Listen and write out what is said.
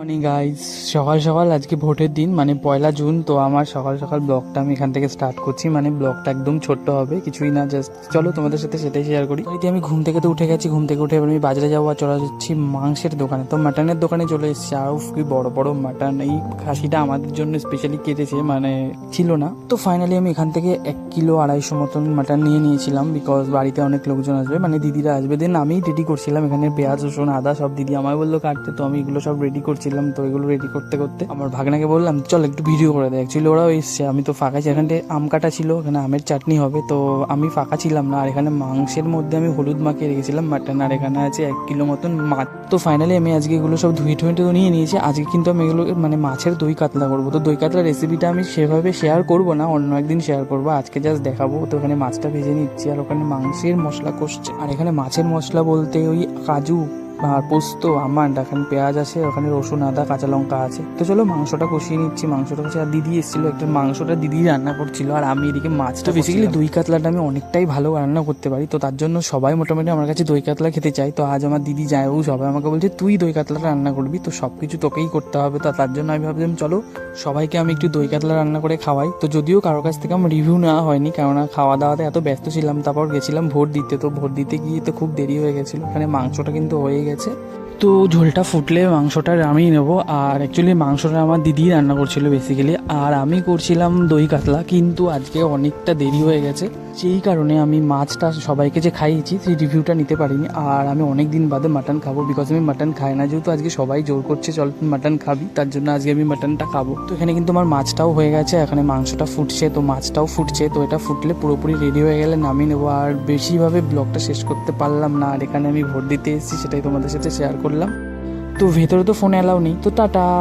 Morning guys সকাল সকাল আজকে ভোটের দিন মানে পয়লা জুন, তো আমার সকাল সকাল ব্লগটা আমি এখান থেকে স্টার্ট করছি। মানে ব্লগটা একদম ছোট্ট হবে, কিছুই না জাস্ট চলো তোমাদের সাথে সেটাই শেয়ার করি। আমি ঘুম থেকে তো উঠে গেছি, ঘুম থেকে উঠে আমি বাজারে যাব আর চলে যাচ্ছি মাংসের দোকানে। তো মাটনের দোকানে চলে এসেছি। আর কি বড় বড় মাটন এই খাসিটা আমাদের জন্য স্পেশালি কেটেছে মানে ছিল না। তো ফাইনালি আমি এখান থেকে এক কিলো আড়াইশো মতন মাটন নিয়ে নিয়েছিলাম বিকজ বাড়িতে অনেক লোকজন আসবে মানে দিদিরা আসবে। দেন আমি রেডি করছিলাম, এখানে পেঁয়াজ, রসুন, আদা সব দিদি আমায় বলল কাটতে, তো আমি এগুলো সব রেডি করছিলাম তো এগুলো রেডি করতে করতে আমার ভাগনাকে বললাম, চল একটু ভিডিও করে দেয় অ্যাকচুয়ালি ওরাও এসছে, আমি তো ফাঁকা ছিলাম এখানে আম কাটা ছিল, এখানে আমের চাটনি হবে, তো আমি ফাঁকা ছিলাম না। আর এখানে মাংসের মধ্যে আমি হলুদ মাখিয়ে রেখেছিলাম মাটন আর এখানে আছে এক কিলো মতন মাছ। তো ফাইনালি আমি আজকে এগুলো সব ধুয়ে টুয়ে তো নিয়ে নিয়েছি, আজকে কিন্তু আমি এগুলো মানে মাছের দই কাতলা করব। তো দই কাতলা রেসিপিটা আমি সেভাবে শেয়ার করব না, অন্য একদিন শেয়ার করব, আজকে জাস্ট দেখাবো। তো ওখানে মাছটা ভেজে নিচ্ছি, আর ওখানে মাংসের মশলা কষছে। আর এখানে মাছের মশলা বলতে ওই কাজু আর পোস্ত আমার এখানে পেঁয়াজ আছে ওখানে রসুন আদা কাঁচা লঙ্কা আছে। তো চলো মাংসটা কষিয়ে নিচ্ছি। মাংসটা কষিয়ে আর দিদি এসেছিল একটা মাংসটা দিদি রান্না করছিল। আর আমি এদিকে মাছটা বেসিক্যালি দই কাতলাটা আমি অনেকটাই ভালো রান্না করতে পারি। তো তার জন্য সবাই মোটামুটি আমার কাছে দই কাতলা খেতে চাই তো আজ আমার দিদি যায় ও সবাই আমাকে বলছে তুই দই কাতলাটা রান্না করবি? তো সব কিছু তোকেই করতে হবে। তো তার জন্য আমি ভাবলাম চলো সবাইকে আমি একটু দই কাতলা রান্না করে খাওয়াই। তো যদিও কারোর কাছ থেকে আমার রিভিউ নেওয়া হয়নি কেননা খাওয়া দাওয়াতে এত ব্যস্ত ছিলাম তারপর গেছিলাম ভোট দিতে। তো ভোট দিতে গিয়ে তো খুব দেরি হয়ে গেছিল। এখানে মাংসটা কিন্তু হয়ে গেছে তো ঝোলটা ফুটলে মাংসটা আমি নেব, আর অ্যাকচুয়ালি মাংসটা আমার দিদি রান্না করছিল বেসিক্যালি আর আমি করছিলাম দই কাতলা, কিন্তু আজকে অনেকটা দেরি হয়ে গেছে। সেই কারণে আমি মাছটা সবাইকে যে খাইয়েছি, সেই রিভিউটা নিতে পারিনি, আর আমি অনেক দিন বাদে মাটন খাব বিকজ আমি মাটন খাই না। যেহেতু আজকে সবাই জোর করছে, চল মাটন খাবি তার জন্য আজকে আমি মাটনটা খাব। তো এখানে কিন্তু আমার মাছটাও হয়ে গেছে, এখানে মাংসটা ফুটছে, তো মাছটাও ফুটছে, তো এটা ফুটলে পুরোপুরি রেডি হয়ে গেলে নামিয়ে নেব। আর বেশিভাবে ব্লগটা শেষ করতে পারলাম না, আর এখানে আমি ভোট দিতে এসেছি, সেটাই তোমাদের সাথে শেয়ার করলাম। তো ভেতরে তো ফোন অ্যালাউ নেই। তো টাটা।